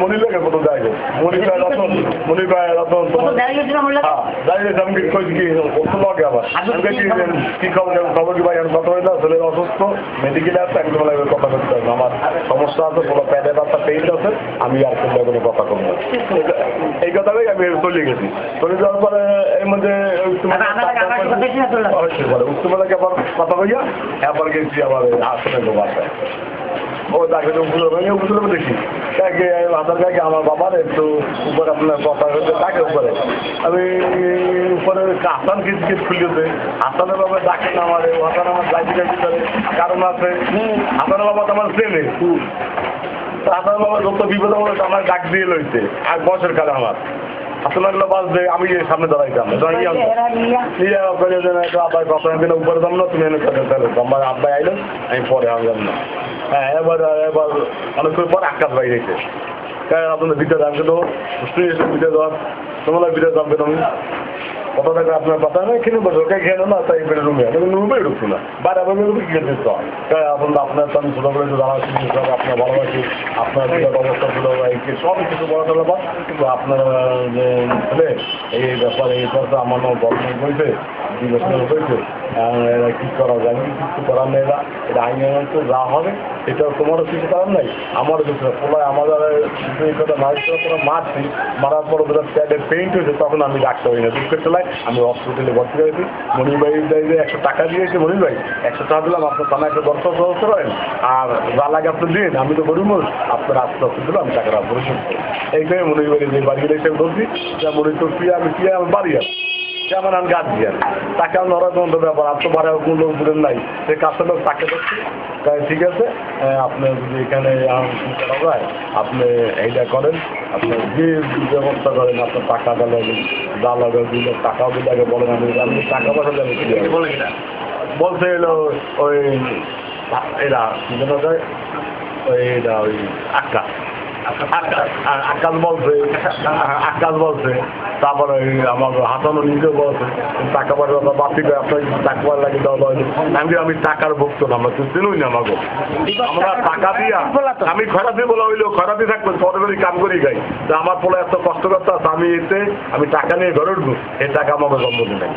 মনির মনির ভাই রতন মনির ভাই রতন দাঁড়িয়ে আমি কি আবার কি? খবর? খবর? কি ভাই? হইল অসুস্থ মেডিকেল আছে একদম কথা করতে হবে আমার সমস্যা আছে কোনো প্যাডে ব্যথা পেইন আছে আমি আর কোনো কথা কম এই কথাটাই আমি চলে গেছি। চলে যাওয়ার পরে এর মধ্যে আবার আমার লাগে আমার কথা দেখি না তোর লোক হয়েছে বলে উত্তরবেলাকে আবার কথা কইয়া এরপর গেছি আবার আসলে বাসায় ও তাকে তো উপরে ভেঙে উপরে দেখি। তাকে আধার কাকে আমার বাবার একটু উপরে আপনার কথা তাকে উপরে। আমি উপরে হাসান কিছু কিছু খুলিয়েছে হাসানের বাবা ডাকে না আমার হাসান আমার লাইফে কারণ আছে হাসানের বাবা তো আমার চেনে। যত বিপদ হলো আমার ডাক দিয়ে লইছে। আর বছর কালে আমার। বাস আমি সামনে দাঁড়াইতাম। আব্বাই কথা দিন উপরে দাম না তুমি এনে আমার আব্বাই আইলেন আমি পরে আনলাম না। হ্যাঁ এবার এবার অনেকক্ষণ পর আকাশ বাইরে আপনার ভিতরে আমি তো ভিতরে দেওয়ার তোমার ভিতরে দাম পেলাম কত টাকা আপনার কথা খেয়ে না, তাই বেড়ে রুমে রুমে ঢুকছো না। আপনার আপনার তো আমি করে আপনার ভালোবাসি, আপনার সব কিছু বলা টলা বা কিন্তু আপনার, যে এই ব্যাপারে এই কথা আমার নাম বিবেচনা এরা কী করা যায় কিছু করার নেই না এটা আইন তো যা হবে এটা তোমারও কিছু করার নাই, আমারও কিছু পোলায় আমাদের কথা মারি মারছি, মারার পর প্যাডে পেইন্ট হয়েছে, তখন আমি ডাক্তার হই না দুঃখের চলায় আমি হসপিটালে ভর্তি হয়েছি মনির ভাই যে একশো টাকা দিয়েছে, মনির ভাই। একশো টাকা দিলাম, আপনার থানা একটা দর্শক সদস্য করেন। আর যা লাগে আপনি দিন, আমি তো গরিব মানুষ। আপনার আস্তে আস্তে দিলাম, আমি টাকাটা পরিশোধ করি। এইটাই মনির ভাই যে বাড়ি গেলে সে বলছি, যে মনির তো আমি কি আমার বাড়ি আছে। গাছ দিয়ে তাকে আমি নরকম ব্যাপার আর তো বাড়ি কোনো লোক দূরের নাই। সে কাছে লোক তাকে দেখছি। তাই ঠিক আছে আপনি যদি এখানে করা যায় আপনি এইটা করেন। আপনি যে ব্যবস্থা করেন আপনার টাকা দিলে যা লাগে দিলে টাকাও দিলে আগে বলেন আমি আপনি টাকা পয়সা দেবেন কি বলছে এলো ওই এরা কি যেন ওই এটা ওই আক্কা। আকাশ বলছে আকাশ বলছে। তারপরে আমার হাসানো নিজেও বলছে, টাকা পয়সা বাতি করে আপনার টাকা পয়সা লাগে আমি আমি টাকার ভক্ত না, আমরা চিনুই না আমাকে। আমরা টাকা দিয়া, আমি খরাতে বলা হইল খরাতে থাকব সরকারি কাম করি গাই তা আমার পোলা এত কষ্ট করতে আমি এতে, আমি টাকা নিয়ে ঘরে উঠবো এই টাকা আমাকে সম্পত্তি নেই।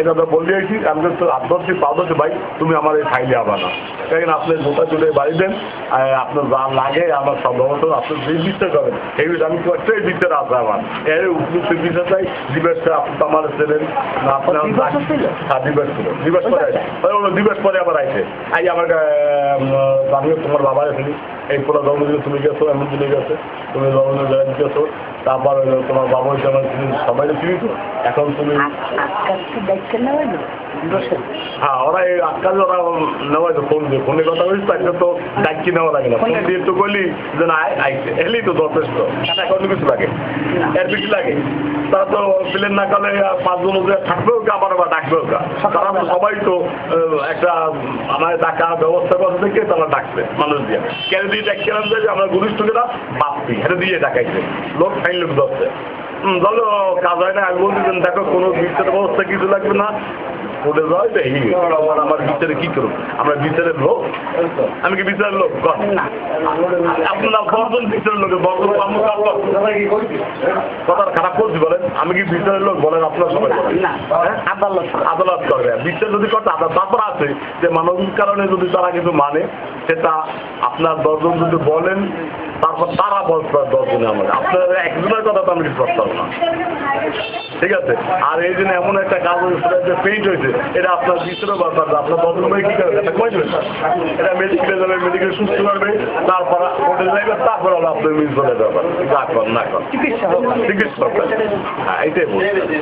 এটা তো বলে দিয়েছি। আমি তো আদর্শি পাদর্শি ভাই তুমি আমার এই খাইলে আবার না। কারণ আপনি জোতা চুলে বাড়ি দেন আপনার যা লাগে আমার সব ব্যবস্থা আপনি যে দিতে করেন এই আমি কয়েকটাই দিতে আছে আমার। এর উপযুক্ত বিষয় চাই দিবসটা আপনি তো আমার ছিলেন না আপনার হ্যাঁ দিবস ছিল? দিবস পরে হলো দিবস পরে আবার আইছে। আই আমার আমি তোমার বাবা এসেছি এই পুরো জন্মদিনে তুমি গেছো এমন দিনে গেছে তুমি জন্মদিনে গেছো তারপর তোমার বাবা জন্য তুমি সবাই চিনি তো এখন তুমি আজকে দেখছেন না ওই সবাই তো একটা, আমার ডাকা ব্যবস্থা করতে থেকে তারা ডাকছে মানুষ দিয়ে। কেন দিয়ে যে আমরা ঘনিষ্ঠকেরা বাপ্পি এটা দিয়ে ডাকাইছে। লোক ফাইন লোক ধরছে। কাজ হয় না দেখো, কোনো ব্যবস্থা কিছু লাগবে না। তো এই আমার আমার বিচারে কি করুন আমরা বিচারের লোক? আমি কি বিচারের লোক? আপনার বর্জন বিচারের লোক বর্জন আমি কথা খারাপ করছি বলেন। আমি কি বিচারের লোক বলেন আপনার সবাই আদালত আদালত করবে। বিচার যদি করতে আদালত তারপর আছে যে মানবিক কারণে যদি তারা কিছু মানে সেটা আপনার দশজন যদি বলেন তারপর তারা বলতে দশজনে আমাদের আপনার একজনের কথা তো আমি করতে পারব না। ঠিক আছে? আর এই জন্য এমন একটা যে পেইন্ট হয়েছে এটা আপনার বিচারও ব্যাপার আপনার দশজন ভাই কি করবে এটা কই এটা মেডিকেলে যাবে মেডিকেল সুস্থ করবে তারপর কোর্টে যাবে তারপর হলো আপনার বলে ব্যাপার যা কর না কর। চিকিৎসা চিকিৎসা হ্যাঁ এটাই বলছি।